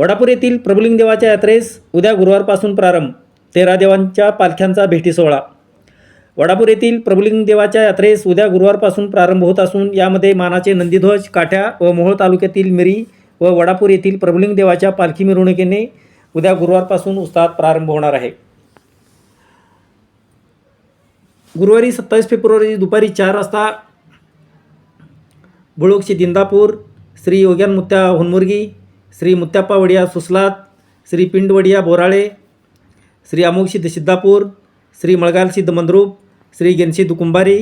वडापूर येथील प्रभुलिंग देवाच्या यात्रेस उद्या गुरुवारपासून प्रारंभ तेरा देवांच्या पालख्यांचा भेटी सोहळा. वडापूर येथील प्रभुलिंग देवाच्या यात्रेस उद्या गुरुवारपासून प्रारंभ होत असून यामध्ये मानाचे नंदीध्वज काठ्या व मोहोळ तालुक्यातील मिरी व वडापूर येथील प्रभुलिंग देवाच्या पालखी मिरवणुकीने उद्या गुरुवारपासून उत्साहात प्रारंभ होणार आहे. गुरुवारी सत्तावीस फेब्रुवारी दुपारी चार वाजता बुळोक्षी दिंदापूर श्री योग्यान मुत्या होनमुर्गी श्री मुत्याप्पा वडिया सुसलात श्री पिंडवडिया बोराळे श्री अमोघसिद्ध सिद्धापूर श्री मळगाल सिद्ध मंद्रूप श्री गेनसिद्ध कुंभारी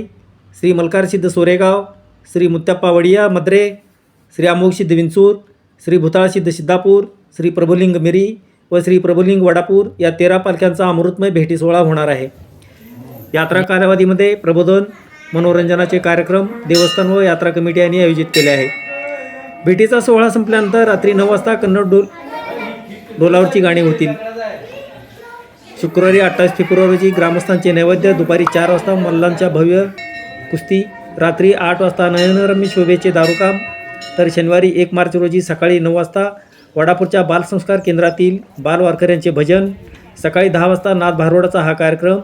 श्री मलकार सिद्ध सोरेगाव श्री मुत्याप्पा वडिया मद्रे श्री अमोघसिद्ध विंचूर श्री भुताळ सिद्ध सिद्धापूर श्री प्रभुलिंग मिरी व श्री प्रभुलिंग वडापूर या तेरा पालख्यांचा अमृतमय भेटी सोहळा होणार आहे. यात्रा कालावधीमध्ये प्रबोधन मनोरंजनाचे कार्यक्रम देवस्थान व यात्रा कमिटी यांनी आयोजित केले आहे. भेटीचा सोहळा संपल्यानंतर रात्री नऊ वाजता कन्नड डोल डोलावरची गाणी होतील. शुक्रवारी अठ्ठावीस फेब्रुवारी रोजी ग्रामस्थांचे नैवेद्य दुपारी चार वाजता मल्लांच्या भव्य कुस्ती रात्री आठ वाजता नयनरम्य शोभेचे दारुकाम तर शनिवारी एक मार्च रोजी सकाळी नऊ वाजता वडापूरच्या बालसंस्कार केंद्रातील बालवारकऱ्यांचे भजन सकाळी दहा वाजता नाथ भारवडाचा हा कार्यक्रम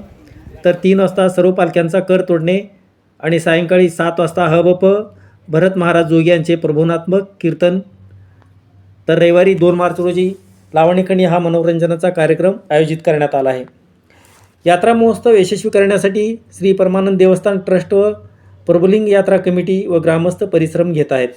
तर तीन वाजता सर्व पालख्यांचा कर तोडणे आणि सायंकाळी सात वाजता हबप भरत महाराज जोगी यांचे प्रबोधनात्मक कीर्तन तर रविवारी दोन मार्च रोजी लावणीखणी हा मनोरंजनाचा कार्यक्रम आयोजित करण्यात आला आहे. यात्रा महोत्सव यशस्वी करण्यासाठी श्री परमानंद देवस्थान ट्रस्ट व प्रभुलिंग यात्रा कमिटी व ग्रामस्थ परिश्रम घेत आहेत.